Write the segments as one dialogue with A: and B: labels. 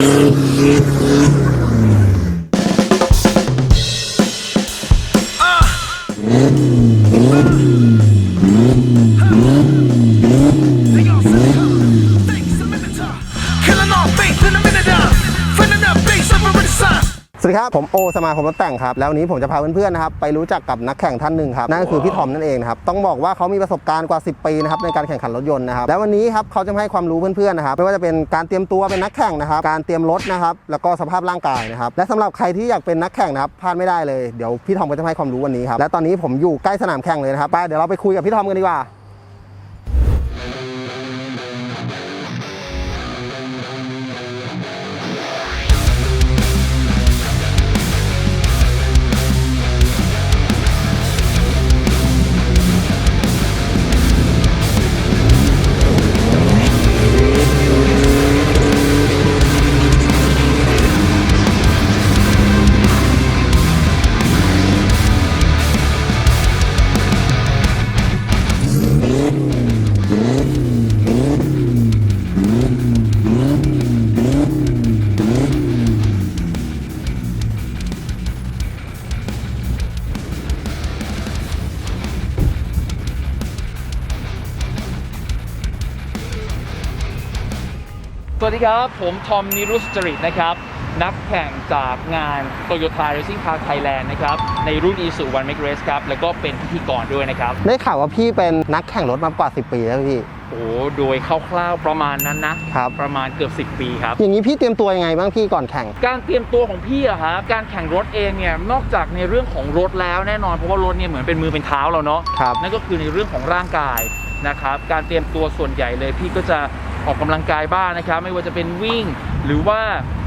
A: you. ผมโอสมาคมรถแต่งครับ แล้วนี้ผมจะพาเพื่อนๆนะครับไปรู้จักกับนักแข่งท่านหนึ่งครับนั่นก็คือพี่ทอมนั่นเองนะครับต้องบอกว่าเขามีประสบการณ์กว่า 10 ปีนะครับในการแข่งขันรถยนต์นะครับแล้ววันนี้ครับเขาจะให้ความรู้เพื่อนๆนะครับไม่ว่าจะเป็นการเตรียมตัวเป็นนักแข่งนะครับการเตรียมรถนะครับแล้วก็สภาพร่างกายนะครับและสำหรับใครที่อยากเป็นนักแข่งนะครับพลาดไม่ได้เลยเดี๋ยวพี่ทอมก็จะให้ความรู้วันนี้ครับและตอนนี้ผมอยู่ใกล้สนามแข่งเลยนะครับไปเดี๋ยวเราไปคุยกับพี่ทอมกันดีกว่า
B: ดีครับ ผมทอมนิรุสจริตนะครับ นักแข่งจากงาน Toyota Racing Car Thailand นะครับ ในรุ่น i s u One Make Race ครับ แล้วก็เป็นพิธีกรด้วยนะครับ
A: ได้ข่าวว่าพี่เป็นนักแข่งรถมากว่า 10 ปีแล้วพี่
B: โอ้โหโดยคร่าวๆประมาณนั้นนะ
A: ครับ
B: ประมาณเกือบ 10 ปีครับ
A: อย่างนี้พี่เตรียมตัวยังไงบ้างพี่ก่อนแข่ง
B: การเตรียมตัวของพี่อะครับการแข่งรถเองเนี่ยนอกจากในเรื่องของรถแล้วแน่นอนเพราะว่ารถเนี่ยเหมือนเป็นมือเป็นเท้าเราเนาะ
A: ครับ
B: นั่นก็คือในเรื่องของร่างกายนะครับ การเตรียมตัวส่วนใหญ่เลยพี่ก็จะ ออกกำลังกายบ้างนะครับ ไม่ว่าจะเป็นวิ่งหรือว่า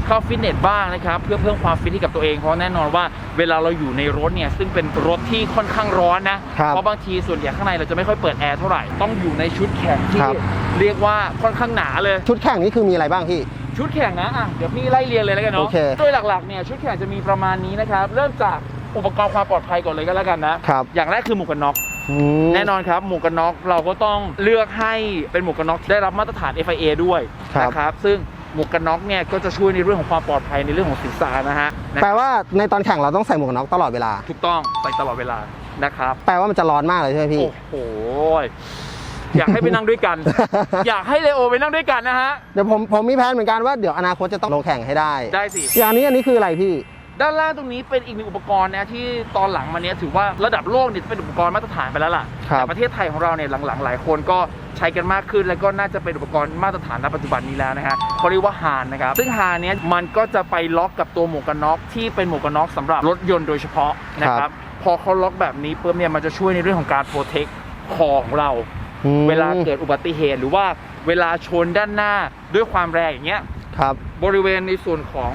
B: เข้าฟิตเนสบ้างนะครับ เพื่อเพิ่มความฟิตให้กับตัวเองเพราะแน่นอนว่าเวลาเราอยู่ในรถเนี่ยซึ่งเป็นรถที่ค่อนข้างร้อนนะ
A: ครับ
B: เพราะบางทีส่วนใหญ่ข้างในเราจะไม่ค่อยเปิดแอร์เท่าไหร่ต้องอยู่ในชุดแข่งที่
A: ครับ
B: เรียกว่าค่อนข้างหนาเลย
A: ชุดแข่งนี่คือมีอะไรบ้างพี่
B: ชุดแข่งนะอะเดี๋ยวพี่ไล่เรียงเลยแล้วกันเนาะ
A: โอเค
B: โดยหลักๆเนี่ยชุดแข่งจะมีประมาณนี้นะครับ เริ่มจากอุปกรณ์ความปลอดภัยก่อนเลยก็แล้วกันนะ
A: ครับ
B: อย่างแรกคือหมวกกันน็อก
A: อืม
B: แน่นอนครับหมวกกันน็อกเราก็ต้องเลือกให้เป็นหมวกกันน็อกที่ได้รับมาตรฐาน FIA ด้วย
A: ครับ
B: นะครับซึ่งหมวกกันน็อกเนี่ยก็จะช่วยในเรื่องของความปลอดภัยในเรื่องของศีรษะนะฮะนะ
A: แปลว่าในตอนแข่งเราต้องใส่หมวกกันน็อกตลอดเวลา
B: ถูกต้องใส่ตลอดเวลานะครับ
A: แปลว่ามันจะร้อนมากเลยใช่ไหมพี่
B: โอ้โห อยากให้ไปนั่งด้วยกัน อยากให้เลโอไปนั่งด้วยกันนะฮะ
A: เดี๋ยวผมผมมีแผนเหมือนกันว่าเดี๋ยวอนาคตจะต้องลงแข่งให้ได้
B: ได้สิ
A: อย่างนี้อันนี้คืออะไรพี่
B: ด้านล่างตรงนี้เป็นอีกหนึ่งอุปกรณ์นะที่ตอนหลังมาเนี้ยถือว่าระดับโลกเนี่ยเป็นอุปกรณ์มาตรฐานไปแล้วล่ะ
A: ครับ
B: แต่ประเทศไทยของเราเนี่ยหลังๆ หลายคนก็ใช้กันมากขึ้น แล้วก็น่าจะเป็นอุปกรณ์มาตรฐานณปัจจุบันนี้แล้วนะฮะเขาเรียกว่าฮานนะครับซึ่งฮานเนี้ยมันก็จะไปล็อกกับตัวหมวกกันน็อกที่เป็นหมวกกันน็อกสำหรับรถยนต์โดยเฉพาะนะค
A: ครั
B: รับบพอเขาล็อกแบบนี้ปุ๊บเนี่ยมันจะช่วยในเรื่องของการโปรเทคคอของเรา
A: อืม
B: เวลาเกิดอุบัติเหตุหรือว่าเวลาชนด้านหน้าด้วยความแรงอย่างเงี้ย
A: ครับ
B: บริเวณในส่วนของ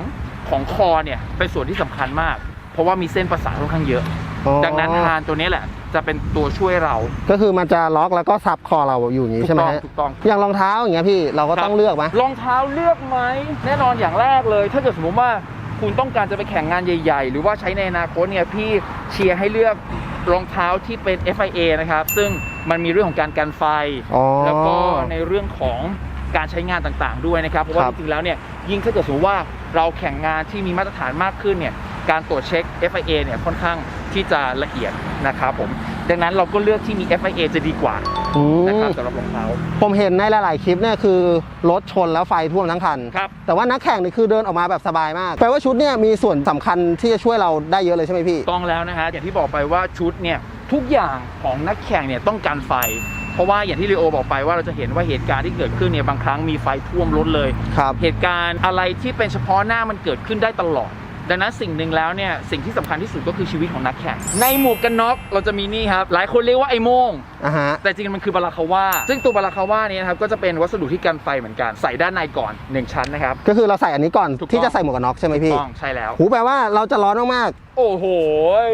B: ของคอเนี่ยเป็นส่วนที่สำคัญมาก เพราะว่ามีเส้นประสาทค่อนข้างเยอะ
A: อ๋อ
B: ดังนั้นฮานตัวนี้แหละ จะเป็นตัวช่วยเรา
A: ก็คือมันจะล็อกแล้วก็ซับคอเราอยู่อย่างนี้
B: ถู
A: ใช่
B: ก
A: ไหม
B: ต้อง
A: ฮะ
B: ถูกต้อง
A: อย่างรองเท้าอย่างเงี้ยพี่เราก็ต้องเลือกไหม
B: รองเท้าเลือกไหมแน่นอนอย่างแรกเลย ถ้าเกิดสมมติว่าคุณต้องการจะไปแข่งงานใหญ่ ๆ หรือว่าใช้ในอนาคตเนี่ยพี่เชียร์ให้เลือกรองเท้าที่เป็น FIA นะครับ ซึ่งมันมีเรื่องของการกันไฟ
A: อ๋อ
B: แล้วก็ในเรื่องของการใช้งานต่างๆด้วยนะครับ เพราะว่า
A: ครั
B: จ
A: บ
B: ริงๆแล้วเนี่ยยิ่งถ้าเกิดสมมติว่า เราแข่งงานที่มีมาตรฐานมากขึ้นเนี่ยการตรวจเช็ค FIA เนี่ยค่อนข้างที่จะละเอียดนะครับผมดังนั้นเราก็เลือกที่มี FIA จะดีกว่า
A: อื
B: นะครับ
A: ม
B: สำหรับรองเท้า
A: ผมเห็นในหลาย ๆ คลิปเนี่ยคือรถชนแล้วไฟท่วมทั้งคัน
B: ครับ
A: แต่ว่านักแข่งนี่คือเดินออกมาแบบสบายมาก แปลว่าชุดเนี่ยมีส่วนสำคัญที่จะช่วยเราได้เยอะเลยใช่ไหมพี่
B: ต้องแล้วนะฮะอย่างที่บอกไปว่าชุดเนี่ยทุกอย่างของนักแข่งเนี่ยต้องการไฟ เพราะว่าอย่างที่ลีโอบอกไปว่าเราจะเห็นว่าเหตุการณ์ที่เกิดขึ้นเนี่ยบางครั้งมีไฟท่วมรถเลย
A: ครับ
B: เหตุการณ์อะไรที่เป็นเฉพาะหน้ามันเกิดขึ้นได้ตลอด ดังนั้นสิ่งหนึ่งแล้วเนี่ยสิ่งที่สำคัญที่สุดก็คือชีวิตของนักแข่งในหมวกกันน็อกเราจะมีนี่ครับหลายคนเรียกว่าไอ้โมง
A: อ่าฮะ
B: แต่จริงๆมันคือบาราคาว่าซึ่งตัวบาราคาว่านี้นะครับก็จะเป็นวัสดุที่กันไฟเหมือนกันใส่ด้านในก่อน 1 ชั้นนะครับ
A: ก็คือเราใส่อันนี้ก่อน
B: ถูกต้อง
A: ที่จะใส่หมวกกันน็อกใช่ไหมพี่
B: ต้องใช่แล้ว
A: หูแปลว่าเราจะร้อนมาก
B: โอ้โห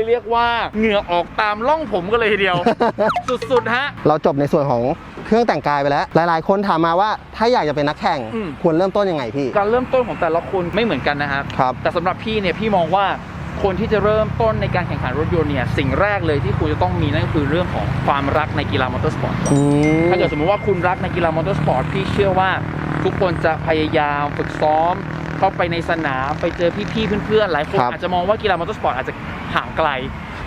B: เรียกว่าเหงื่อออกตามร่องผมกันเลยทีเดียว
A: ๆ
B: สุดๆฮะ
A: เราจบในส่วนของเครื่องแต่งกายไปแล้ว หลาย ๆ คนถามมาว่าถ้าอยากจะเป็นนักแข่ง
B: อืม
A: ควรเริ่มต้นยังไงพี่
B: การเริ่มต้นของแต่ละคนไม่เหมือนกันนะครับ
A: ครับ
B: แต่สำหรับพี่เนี่ยพี่มองว่าคนที่จะเริ่มต้นในการแข่งขันรถยนต์เนี่ยสิ่งแรกเลยที่คุณจะต้องมีนั่นก็คือเรื่องของความรักในกีฬามอเตอร์สปอร์ต
A: อืม
B: ถ้าเกิดสมมติว่าคุณรักในกีฬามอเตอร์สปอร์ตพี่เชื่อว่าทุกคนจะพยายามฝึกซ้อม เข้าไปในสนามไปเจอพี่ๆเพื่อนๆหลายคน
A: ครับ
B: อาจจะมองว่ากีฬามอเตอร์สปอร์ตอาจจะห่างไกล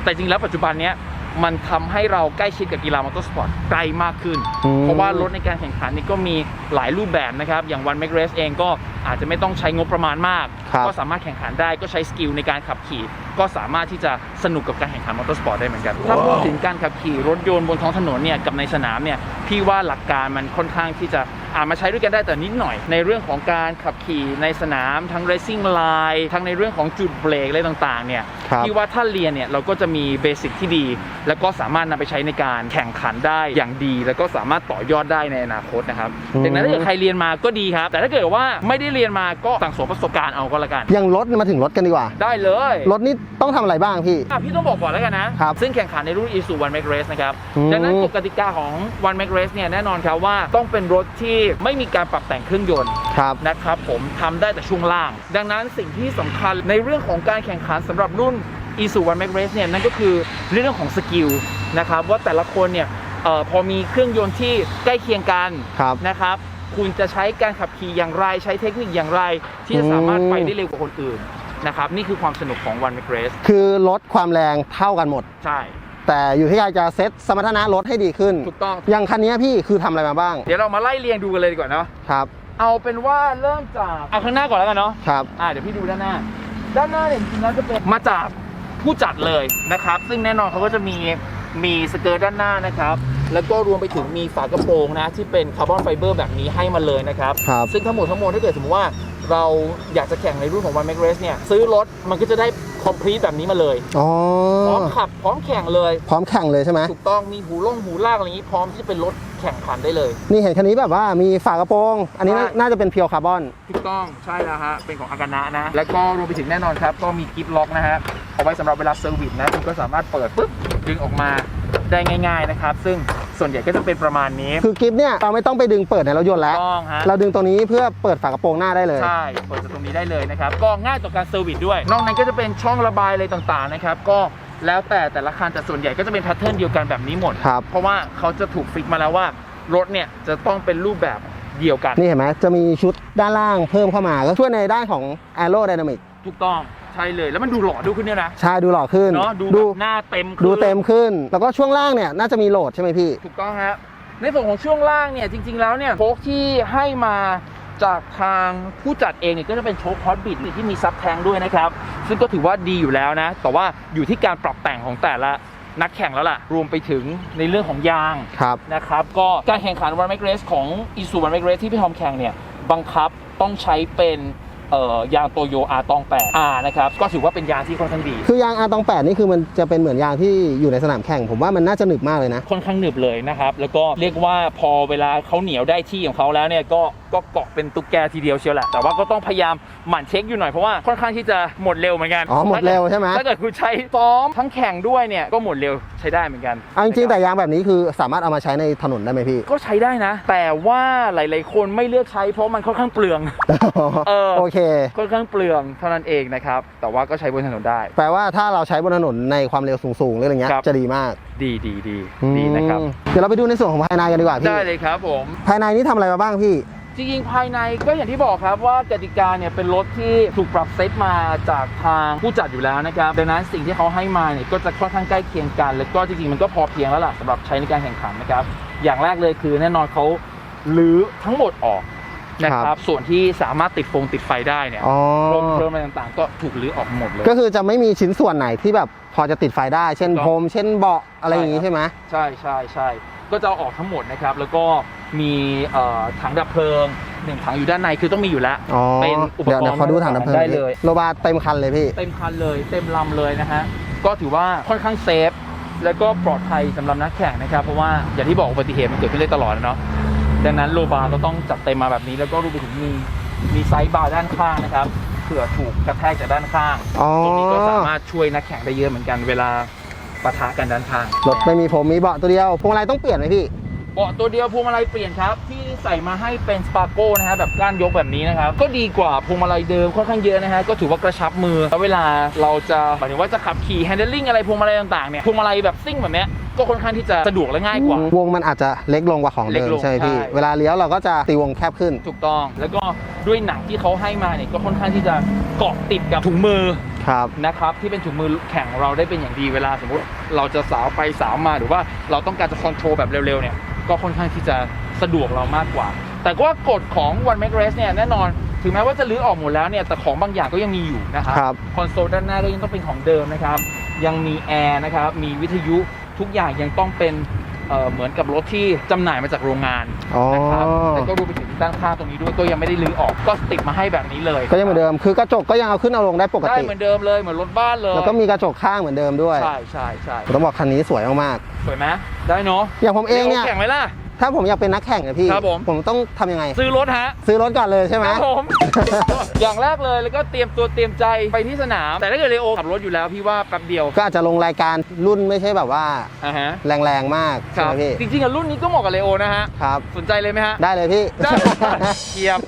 B: แต่จริงแล้วปัจจุบันเนี้ย มันทำให้เราใกล้ชิดกับกีฬามอเตอร์สปอร์ตไกลมากขึ้น
A: อืม
B: เพราะว่ารถในการแข่งขันนี่ก็มีหลายรูปแบบนะครับ อย่างวัน Make Race เองก็ อาจจะไม่ต้องใช้งบประมาณมาก
A: ครับ
B: ก็สามารถแข่งขันได้ก็ใช้สกิลในการขับขี่ ก็สามารถที่จะสนุกกับการแข่งขันมอเตอร์สปอร์ตได้เหมือนกันถ้าพูดถึงการขับขี่รถยนต์บนท้องถนนเนี่ยกับในสนามเนี่ยพี่ว่าหลักการมันค่อนข้างที่จะอาจมาใช้ด้วยกันได้แต่นิดหน่อย ในเรื่องของการขับขี่ในสนามทั้ง racing line ทั้งในเรื่องของจุดเบรกอะไรต่างๆเนี่ย
A: ครับ
B: พี่ว่าถ้าเรียนเนี่ยเราก็จะมีเบสิกที่ดี แล้วก็สามารถนำไปใช้ในการแข่งขันได้อย่างดี แล้วก็สามารถต่อยอดได้ในอนาคตนะครับ
A: อืม
B: ดังนั้นถ้าเกิดใครเรียนมาก็ดีครับ แต่ถ้าเกิดว่าไม่ได้เรียนมาก็สั่งสมประสบการณ์เอาก็แล้วกัน
A: อย่างรถมาถึงรถกันดีกว่า
B: ได้เลย
A: รถนี่ต้องทำอะไรบ้างพี่
B: อะพี่ต้องบอกก่อนแล้วกันนะ
A: ครับ
B: ซึ่งแข่งขันในรุ่น Isuzu One Make Race นะครับ
A: อืม
B: ดังนั้นกฎกติกาของ One Make Race เนี่ยแน่นอนครับว่าต้องเป็นรถที่ไม่มีการปรับแต่งเครื่องยนต์
A: ครับ
B: นะครับผมทำได้แต่ช่วงล่าง ดังนั้นสิ่งที่สำคัญในเรื่องของการแข่งขันสำหรับรุ่น Isuzu One Make Race เนี่ยนั่นก็คือเรื่องของสกิลนะครับว่าแต่ละคนเนี่ยเออพอมีเครื่องยนต์ที่ใกล้เคียงกัน
A: ครับ
B: นะครับ คุณจะใช้การขับขี่อย่างไรใช้เทคนิคอย่างไร ที่จะสามารถไปได้เร็วกว่าคนอื่นนะครับนี่คือความสนุกของ One Make Race
A: คือรถความแรงเท่ากันหมด
B: ใช่
A: แต่อยู่ที่ใครจะเซ็ตสมรรถนะรถให้ดีขึ้น
B: ถูกต้อง
A: อย่างคันนี้พี่คือทำอะไรมาบ้าง
B: เดี๋ยวเรามาไล่เรียงดูกันเลยดีกว่าเนาะ
A: ครับ
B: เอาเป็นว่าเริ่มจากเอาข้างหน้าก่อนแล้วกันเนาะ
A: ครับ
B: อ่าเดี๋ยวพี่ดูด้านหน้า ด้านหน้าเนี่ยจริงๆแล้วจะเป็นมาจากผู้จัดเลยนะครับ ซึ่งแน่นอนเขาก็จะมี มีสเกิร์ตด้านหน้านะครับ แล้วก็รวมไปถึงมีฝากระโปรงนะที่เป็นคาร์บอนไฟเบอร์แบบนี้ให้มาเลยนะครับ
A: ครับ
B: ซึ่งทั้งหมดทั้งมวลถ้าเกิดสมมติว่า เราอยากจะแข่งในรุ่นของ One Make Race เนี่ยซื้อรถมันก็จะได้คอมพลีทแบบนี้มาเลย
A: อ๋อ
B: พร้อมขับพร้อมแข่งเลย
A: พร้อมแข่งเลยใช่ไหม
B: ถูกต้องมีหูล่งหูลากอะไรอย่างนี้พร้อมที่จะเป็นรถแข่งขันได้เลย
A: นี่เห็นคันนี้แบบว่ามีฝากระโปรง อันนี้น่า
B: ใช่
A: น่าจะเป็นเพียวคาร์บอน
B: ถูกต้องใช่แล้วฮะ เป็นของอากานะนะ แล้วก็รวมไปถึงแน่นอนครับ ก็มีกิฟต์ล็อกนะฮะเอาไว้สำหรับเวลาเซอร์วิสนะ คุณก็สามารถเปิดปุ๊บ ดึงออกมา ได้ง่าย ๆนะครับ ซึ่งส่วนใหญ่ก็จะเป็นประมาณนี้
A: คือกิฟต์เนี่ยเราไม่ต้องไปดึงเปิดในรถยนต์แล้ว
B: ต้องฮะ
A: เราดึงตรงนี้เพื่อเปิดฝากระโปรงหน้าได้เลย
B: ใช่เปิดจากตรงนี้ได้เลยนะครับ ก็ง่ายต่อการเซอร์วิสด้วย นอกนั้นก็จะเป็นช่องระบายอะไรต่างๆนะครับ ก็แล้วแต่แต่ละคันแต่ส่วนใหญ่ก็จะเป็นแพทเทิร์นเดียวกันแบบนี้หมด
A: ครับ
B: เพราะว่าเขาจะถูกฟิกมาแล้วว่ารถเนี่ยจะต้องเป็นรูปแบบเดียวกัน
A: นี่เห็นไหมจะมีชุดด้านล่างเพิ่มเข้ามาก็ช่วยในด้านของ aerodynamic
B: ถูกต้อง ใช่เลยแล้วมันดูหล่อดูขึ้นเนี่ยนะ
A: ใช่ดูหล่อขึ้น
B: เนาะดูแบบหน้าเต็มขึ้น
A: ดูเต็มขึ้น แล้วก็ช่วงล่างเนี่ยน่าจะมีโหลดใช่ไหมพี่
B: ถูกต้องครับในส่วนของช่วงล่างเนี่ยจริง ๆ แล้วเนี่ยโชคที่ให้มาจากทางผู้จัดเองเนี่ยก็จะเป็นโชคฮอตบิดที่มีซับแทงด้วยนะครับ ซึ่งก็ถือว่าดีอยู่แล้วนะ แต่ว่าอยู่ที่การปรับแต่งของแต่ละนักแข่งแล้วล่ะ รวมไปถึงในเรื่องของยาง
A: ครับ
B: นะครับ ก็การแข่งขันวันแมกเรสของอีซูวันแมกเรสที่พี่ทอมแข่งเนี่ย บังคับต้องใช้เป็น เอ่อยางโตโยอาตอง8 R นะครับก็ถือว่าเป็นยางที่ค่อนข้างดี
A: คือยางอาตองแปดนี่คือมันจะเป็นเหมือนยางที่อยู่ในสนามแข่ง ผมว่ามันน่าจะหนึบมากเลยนะ
B: ค่อนข้างหนึบเลยนะครับ แล้วก็เรียกว่าพอเวลาเขาเหนียวได้ที่ของเขาแล้วเนี่ยก็ก็เกาะเป็นตุ๊กแกทีเดียวเชียวแหละแต่ว่าก็ต้องพยายามหมั่นเช็คอยู่หน่อยเพราะว่าค่อนข้างที่จะหมดเร็วเหมือนกัน
A: อ๋อหมดเร็วใช่ไหม
B: ถ้าเกิดคุณใช้ซ้อมทั้งแข่งด้วยเนี่ยก็หมดเร็วใช้ได้เหมือนกัน
A: เอาจริงๆแต่ยางแบบนี้คือสามารถเอามาใช้ในถนนได้ไหมพี่
B: ก็ใช้ได้นะ แต่ว่าหลาย ๆ คนไม่เลือกใช้เพราะมันค่อนข้างเปลือง เออ
A: โอเค
B: ค่อนข้างเปลืองเท่านั้นเองนะครับ แต่ว่าก็ใช้บนถนนได้
A: แปลว่าถ้าเราใช้บนถนนในความเร็วสูงๆหรืออะไรเงี้ย
B: ครับ
A: จะดีมาก
B: ดีดีดีดีนะครับ
A: อืมเดี๋ยวเราไปดูในส่วนของภายในกันดีกว่าพี่
B: ได้เลยครับผม
A: ภายในนี่ทำอะไรมาบ้างพี่
B: จริงๆ ภายในก็อย่างที่บอกครับว่ากติกาเนี่ยเป็นรถที่ถูกปรับเซตมาจากทางผู้จัดอยู่แล้วนะครับดังนั้นสิ่งที่เขาให้มาเนี่ยก็จะค่อนข้างใกล้เคียงกัน แล้วก็จริงๆ มันก็พอเพียงแล้วล่ะสำหรับใช้ในการแข่งขันนะครับ อย่างแรกเลยคือแน่นอนเขาลื้อทั้งหมดออก นะค
A: ครั
B: รับ
A: บ
B: ส่วนที่สามารถติดฟงติดไฟได้เนี่ย
A: อ๋อ
B: โครงเพลิงอะไรต่างๆ ก็ถูกลื้อออกหมดเลย
A: ก็คือจะไม่มีชิ้นส่วนไหนที่แบบพอจะติดไฟได้ เช่น
B: ถูกต้อง
A: พรมเช่นเบาะอะไรอย่างงี้
B: ใช่
A: ใช่ไหม
B: ใช่ใช่ใช่ก็จะเอาออกทั้งหมดนะครับ แล้วก็มีเอ่อถังดับเพลิงหนึ่งถังอยู่ด้านในคือต้องมีอยู่แล้ว
A: อ๋อ
B: เป็นอุปกรณ์
A: เดี๋ยวเดี๋ยวขอดูถังน้ำเพลิง
B: ได้เลย
A: โลบาเต็มคันเลยพี่
B: เต็มคันเลย เต็มลำเลยนะฮะก็ถือว่าค่อนข้างเซฟแล้วก็ปลอดภัยสำหรับนักแข่งนะครับ เพราะว่าอย่างที่บอกอุบัติเหตุมันเกิดขึ้นได้ตลอดนะเนาะ ดังนั้นโลบาร์ก็ต้องจัดเต็มมาแบบนี้แล้วก็รวมไปถึงมีมีไซส์บาร์ด้านข้างนะครับเผื่อถูกกระแทกจากด้านข้าง
A: อ๋อ
B: ตรงนี้ก็สามารถช่วยนักแข่งได้เยอะเหมือนกันเวลาปะทะกันด้านข้าง
A: รถไม่มีผมมีเบาะตัวเดียวพวงมาลัยต้องเปลี่ยนไหมพี่
B: เบาะตัวเดียวพวงมาลัยเปลี่ยนครับ ที่ใส่มาให้เป็นสปาโก้นะฮะแบบก้านยกแบบนี้นะครับ ก็ดีกว่าพวงมาลัยเดิมค่อนข้างเยอะนะฮะก็ถือว่ากระชับมือแล้วเวลาเราจะหมายถึงว่าจะขับขี่ handling อะไรพวงมาลัยต่างๆเนี่ยพวงมาลัยแบบซิ่งแบบเนี้ย ก็ค่อนข้างที่จะสะดวกและง่ายกว่า
A: วงมันอาจจะเล็กลงกว่าของ
B: เล็
A: เดิ
B: ก
A: ม
B: ลง
A: ใช่ไหมพี่
B: ใช่
A: เวลาเลี้ยวเราก็จะตีวงแคบขึ้น
B: ถูกต้อง แล้วก็ด้วยหนังที่เขาให้มาเนี่ยก็ค่อนข้างที่จะเกาะติดกับถุงมือ
A: ครับ
B: นะครับที่เป็นถุงมือแข่งของเราได้เป็นอย่างดีเวลาสมมติ เราจะสาวไปสาวมาหรือว่าเราต้องการจะคอนโทรลแบบเร็วๆเนี่ยก็ค่อนข้างที่จะสะดวกเรามากกว่า แต่ก็ว่ากฎของ One Make Race เนี่ยแน่นอนถึงแม้ว่าจะรื้อออกหมดแล้วเนี่ยแต่ของบางอย่างก็ยังมีอยู่นะครับ
A: ครับ
B: คอนโซลด้านหน้าก็ยังต้องเป็นของเดิมนะครับยังมีแอร์นะครับมีวิทยุ ทุกอย่างยังต้องเป็นเอ่อเหมือนกับรถที่จำหน่ายมาจากโรงงาน
A: อ๋อ
B: นะครับแต่ก็รวมไปถึงด้านข้างตรงนี้ด้วยก็ยังไม่ได้รื้อออกก็ติดมาให้แบบนี้เลย
A: ก็ยังเหมือนเดิมคือกระจกก็ยังเอาขึ้นเอาลงได้ปก
B: ได้
A: ติ
B: เหมือนเดิมเลยเหมือนรถบ้านเลย
A: แล้วก็มีกระจกข้างเหมือนเดิมด้วย
B: ใช่ใช่ใช่
A: ผมต้องบอกคันนี้สวยมาก
B: สวยไหมได้เนาะ
A: ๆอย่างผมเองเนี่ย
B: แข่งไหมล่ะ
A: ถ้าผมอยากเป็นนักแข่งเนี่ยพี่
B: ครับผม
A: ผมต้องทำยังไง
B: ซื้อรถฮะ
A: ซื้อรถก่อนเลยใช่ไหม
B: ครับผม อย่างแรกเลยแล้วก็เตรียมตัวเตรียมใจไปที่สนาม แต่ถ้าเกิดเลโอขับรถอยู่แล้วพี่ว่าแป๊บเดียว
A: ก็อาจจะลงรายการรุ่นไม่ใช่แบบว่า
B: อ่าฮะ
A: แรงๆมาก
B: ค
A: ใช่
B: รั
A: ไหมพี่
B: จริงๆอะรุ่นนี้ก็เหมาะกับเลโอนะฮะ
A: ครับ
B: สนใจเลยไหมฮะ
A: ได้เลยพี่
B: ได้เทียบ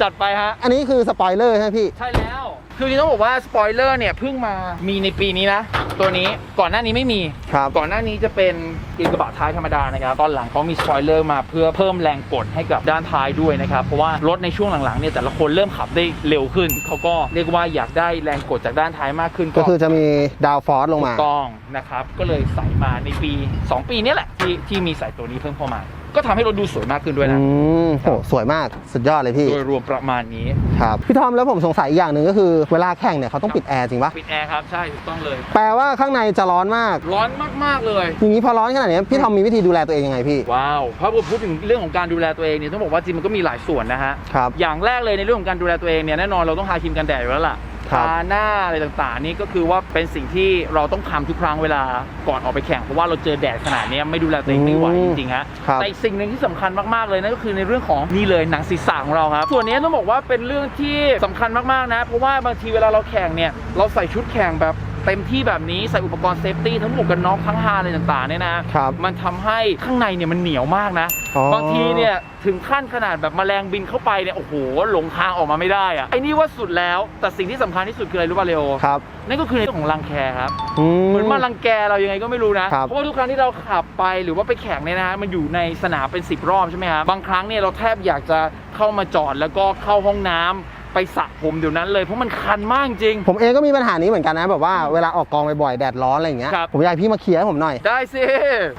B: จัดไปฮะ
A: อันนี้คือสปอยเลอร์ใช่ไหมพี่
B: ใช่แล้ว คือจริงๆต้องบอกว่าสปอยเลอร์เนี่ยเพิ่งมามีในปีนี้นะ ตัวนี้ก่อนหน้านี้ไม่มี
A: ครับ
B: ก่อนหน้านี้จะเป็นอีกระบะท้ายธรรมดานะครับ ตอนหลังเขามีสปอยเลอร์มาเพื่อเพิ่มแรงกดให้กับด้านท้ายด้วยนะครับ เพราะว่ารถในช่วงหลังๆเนี่ยแต่ละคนเริ่มขับได้เร็วขึ้น เขาก็เรียกว่าอยากได้แรงกดจากด้านท้ายมากขึ้น
A: ก็คือจะมีดาวฟอร์สลงมา
B: ถูกต้องนะครับ ก็เลยใส่มาในปี 2 ปีเนี้แหละที่ที่มีใส่ตัวนี้เพิ่มเข้ามาก็ทำให้รถดูสวยมากขึ้นด้วยนะ
A: อืมโหสวยมากสุดยอดเลยพี่
B: โดยรวมประมาณนี้
A: ครับพี่ทอมแล้วผมสงสัยอีกอย่างหนึ่งก็คือเวลาแข่งเนี่ยเขาต้องปิดแอร์จริงปะ
B: ปิดแอร์ครับใช่ถูกต้องเลย
A: แปลว่าข้างในจะร้อนมาก
B: ร้อนมากๆเลย
A: อย่างนี้พอร้อนขนาดนี้พี่ทอมมีวิธีดูแลตัวเองยังไงพี่
B: ว้าวพอพูดถึงเรื่องของการดูแลตัวเองเนี่ยต้องบอกว่าจริงมันก็มีหลายส่วนนะฮะ
A: ครับ
B: อย่างแรกเลยในเรื่องของการดูแลตัวเองเนี่ยแน่นอนเราต้องทาครีมกันแดดอยู่แล้วล่ะ
A: ครับ
B: ทาหน้าอะไรต่างๆ นี่ก็คือว่าเป็นสิ่งที่เราต้องทำทุกครั้งเวลาก่อนออกไปแข่งเพราะว่าเราเจอแดดขนาดเนี้ยไม่ดูแลตัวเองไม่ไหวจริงๆฮะ
A: ครับ
B: แต่อีกสิ่งหนึ่งที่สำคัญมากๆเลยนั่นก็คือในเรื่องของนี่เลยหนังศีรษะของเราครับส่วนนี้ต้องบอกว่าเป็นเรื่องที่สำคัญมากๆนะ เพราะว่าบางทีเวลาเราแข่งเนี่ยเราใส่ชุดแข่งแบบ เต็มที่แบบนี้ใส่อุปกรณ์เซฟตี้ทั้งหมวกกันน็อกทั้งฮาอะไรต่างๆเนี่ยนะครับมันทำให้ข้างในเนี่ยมันเหนียวมากนะ
A: อ๋อ
B: บางทีเนี่ยถึงขั้นขนาดแบบแมลงบินเข้าไปเนี่ยโอ้โหหลงทางออกมาไม่ได้อะไอ้นี่ว่าสุดแล้วแต่สิ่งที่สำคัญที่สุดคืออะไรรู้ป่ะเลโอ
A: ครับ
B: นั่นก็คือในเรื่องของรังแคครับ
A: อื
B: เหมือนมารังแกเรายังไงก็ไม่รู้นะ
A: ครับ
B: เพราะว่าทุกครั้งที่เราขับไปหรือว่าไปแข่งเนี่ยนะฮะมันอยู่ในสนามเป็น 10 รอบใช่ไหมครับบางครั้งเนี่ยเราแทบอยากจะเข้ามาจอดแล้วก็เข้าห้องน้ำ ไปสระผมเดี๋ยวนั้นเลยเพราะมันคันมากจริง
A: ผมเองก็มีปัญหานี้เหมือนกันนะแบบว่าเวลาออกกองบ่อยๆแดดร้อนอะไรอย่างเงี้ย
B: ครับ
A: ผมอยากให้พี่มาเคลียร์ให้ผมหน่อย
B: ได้สิ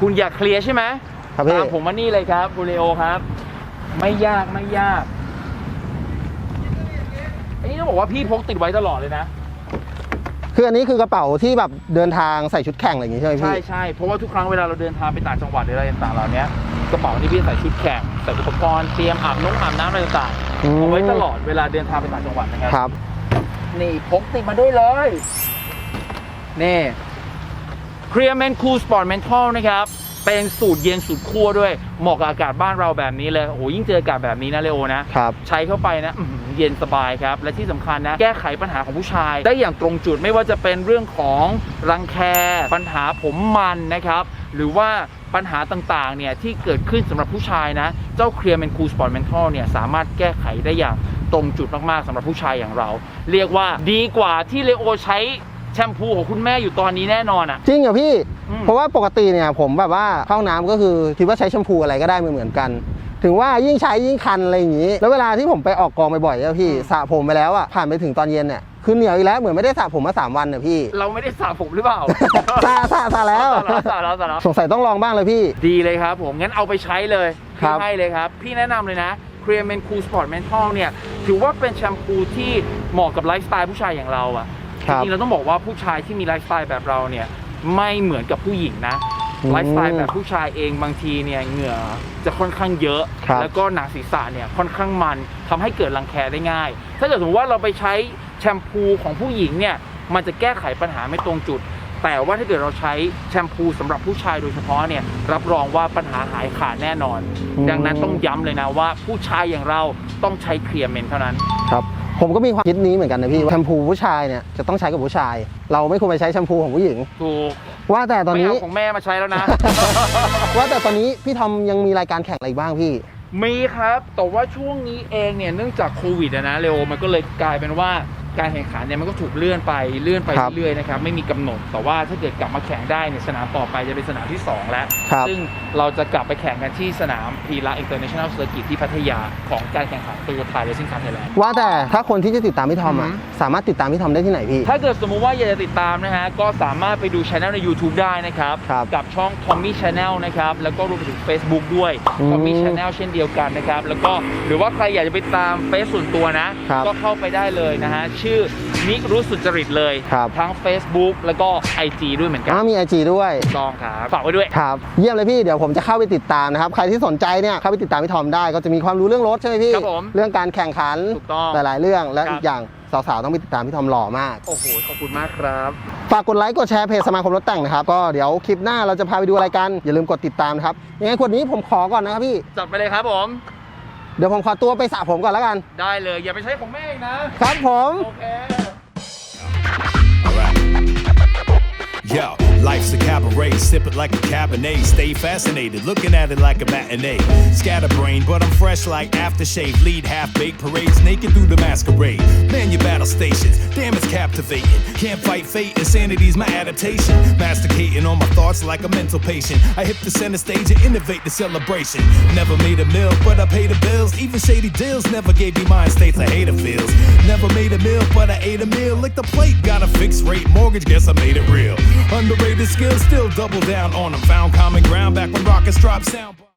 B: คุณอยากเคลียร์ใช่ไหม
A: ครับพี่
B: ตามผมมานี่เลยครับคุณเลโอครับ ไม่ยากไม่ยากอันนี้ต้องบอกว่าพี่พกติดไว้ตลอดเลยนะ
A: คืออันนี้คือกระเป๋าที่แบบเดินทางใส่ชุดแข่งอะไรอย่างงี้ใช่ไหม
B: ใช่
A: พี่
B: ใช่เพราะว่าทุกครั้งเวลาเราเดินทางไปต่างจังหวัดหรืออะไรต่างๆเหล่านี้ กระเป๋านี่พี่ใส่ชุดแข่งใส่อุปกรณ์เตรียมอาบน้ำอาบน้ำอะไรต่าง
A: อืม
B: ๆเอาไว้ตลอดเวลาเดินทางไปต่างจังหวัดนะครับ
A: ครับ
B: นี่พกติดมาด้วยเลยนี่เคลียร์แมนคูสปอร์ตเมนทัลนะครับเป็นสูตรเย็นสูตรคั่วด้วยเหมาะกับอากาศบ้านเราแบบนี้เลยโอ้โหยิ่งเจออากาศแบบนี้นะเลโอนะ
A: ครับ
B: ใช้เข้าไปนะอื้อหือเย็นสบายครับ และที่สำคัญนะ แก้ไขปัญหาของผู้ชาย ได้อย่างตรงจุดไม่ว่าจะเป็นเรื่องของรังแค ปัญหาผมมันนะครับ หรือว่าปัญหาต่างๆเนี่ยที่เกิดขึ้นสำหรับผู้ชายนะ เจ้าเคลียร์แมนคูสปอร์ตเมนทัลเนี่ยสามารถแก้ไขได้อย่างตรงจุดมากๆสำหรับผู้ชายอย่างเรา เรียกว่าดีกว่าที่เลโอใช้แชมพูของคุณแม่อยู่ตอนนี้แน่นอนอะ
A: จริงเหรอพี่
B: อืม
A: เพราะว่าปกติเนี่ยผมแบบว่าเข้าห้องน้ำก็คือคิดว่าใช้แชมพูอะไรก็ได้เหมือนๆกัน ถึงว่ายิ่งใช้ยิ่งคันอะไรอย่างนี้ แล้วเวลาที่ผมไปออกกองบ่อยๆอะพี่สระผมไปแล้วอะผ่านไปถึงตอนเย็นเนี่ย คือเหนียวอีกแล้วเหมือนไม่ได้สระผมมาสามวันเนี่ยพี่
B: เราไม่ได้สระผมหรือเปล่า
A: สระสระสระแล้ว
B: สระแล้วสระแล้ว
A: สงสัยต้องลองบ้างเลยพี่
B: ดีเลยครับผม งั้นเอาไปใช้เลย
A: ครั
B: พี่
A: บ
B: ให้เลยครับ พี่แนะนำเลยนะเคลียร์เมนคูสปอร์ตเมนทัลเนี่ยถือว่าเป็นแชมพูที่เหมาะกับไลฟ์สไตล์ผู้ชายอย่างเราอะ
A: ค
B: จ
A: รับ
B: ริงๆเราต้องบอกว่าผู้ชายที่มีไลฟ์สไตล์แบบเราเนี่ยไม่เหมือนกับผู้หญิงนะ
A: อืม
B: ไลฟ์สไตล์แบบผู้ชายเองบางทีเนี่ยเหงื่อจะค่อนข้างเยอะ
A: ครับ
B: แล้วก็หนังศีรษะเนี่ยค่อนข้างมันทำให้เกิดรังแคได้ง่าย ถ้าเกิดสมมติว่าเราไปใช้ แชมพูของผู้หญิงเนี่ยมันจะแก้ไขปัญหาไม่ตรงจุด แต่ว่าถ้าเกิดเราใช้แชมพูสำหรับผู้ชายโดยเฉพาะเนี่ยรับรองว่าปัญหาหายขาดแน่นอน
A: อืม
B: ดังนั้นต้องย้ำเลยนะว่าผู้ชายอย่างเราต้องใช้เคลียร์เมนเท่านั้น
A: ครับผมก็มีความคิดนี้เหมือนกันนะพี่ว่าแชมพูผู้ชายเนี่ยจะต้องใช้กับผู้ชาย เราไม่ควรไปใช้แชมพูของผู้หญิง
B: ถูก
A: ว่าแต่ตอน
B: ไม่
A: นี้
B: เอาของแม่มาใช้แล้วนะ
A: ว่าแต่ตอนนี้พี่ทอมยังมีรายการแข่งอะไรอีกบ้างพี่
B: มีครับ แต่ว่าช่วงนี้เองเนี่ยเนื่องจากโควิดอะนะเร็วมันก็เลยกลายเป็นว่า การแข่งขันเนี่ยมันก็ถูกเลื่อนไปเลื่อนไป
A: ครับ
B: เรื่อยๆนะครับไม่มีกำหนดแต่ว่าถ้าเกิดกลับมาแข่งได้เนี่ยสนามต่อไปจะเป็นสนามที่ 2 แล้ว
A: ครับ
B: ซึ่งเราจะกลับไปแข่งกันที่สนามพีระอินเตอร์เนชั่นแนลเซอร์กิตที่พัทยาของการแข่งขันโตโยต้าเรซิ่งคาร์ไทยแลนด์
A: ว่าแต่ถ้าคนที่จะติดตามพี่ทอมอะ
B: อือหือ
A: สามารถติดตามพี่ทอมได้ที่ไหนพี่
B: ถ้าเกิดสมมุติว่าอยากจะติดตามนะฮะ ก็สามารถไปดูช anel ใน YouTube ได้นะครับ
A: ครับ
B: กับช่อง Tommy Channel นะครับ แล้วก็รวมไปถึง Facebook ด้วย
A: อืม
B: Tommy Channel เช่นเดียวกันนะครับ แล้วก็หรือว่าใครอยากจะไปตามเฟซส่วนตัวนะ
A: ครับ
B: ก็เข้าไปได้เลยนะฮะ ชื่อนิรุสุจริตเลย
A: ครับ
B: ทั้ง Facebook แล้วก็ IG ด้วยเหมือนกัน
A: อ้าวมีไอจีด้วย
B: ถูกต้องครับฝากไว้ด้วย
A: ครับ เยี่ยมเลยพี่เดี๋ยวผมจะเข้าไปติดตามนะครับ ใครที่สนใจเนี่ยเข้าไปติดตามพี่ทอมได้ ก็จะมีความรู้เรื่องรถใช่ไหมพี่
B: ครับผม
A: เรื่องการแข่งขัน
B: ถูกต้อง
A: หลายๆ เรื่องและ
B: ครับ
A: อีกอย่างสาวๆต้องไปติดตามพี่ทอมหล่อมาก
B: โอ้โห ขอบคุณมากครับ
A: ฝากกดไลค์กดแชร์เพจสมาคมรถแต่งนะครับ ก็เดี๋ยวคลิปหน้าเราจะพาไปดูอะไรกันอย่าลืมกดติดตามนะครับยังไงขวดนี้ผมขอก่อนนะครับพี่
B: จัดไปเลยครับผม
A: เดี๋ยวผมขอตัวไปสระผมก่อนแล้วกัน
B: ได้เลย อย่าไปใช้ของแม่อีกนะ
A: ครับผม
B: โอเค
C: Yo, life's a cabaret, sip it like a cabernet. Stay fascinated, looking at it like a matinee. Scatterbrain, but I'm fresh like aftershave. Lead half baked parades, naked through the masquerade. Man, your battle stations, damn, it's captivating. Can't fight fate, insanity's my adaptation. Masticating on my thoughts like a mental patient. I hit the center stage and innovate the celebration. Never made a meal, but I pay the bills. Even shady deals never gave me mind states I hate the feels. Never made a meal, but I ate a meal. Lick the plate, got a fixed rate mortgage, guess I made it real. Underrated skills, still double down on them. Found common ground back when rockets dropped sound.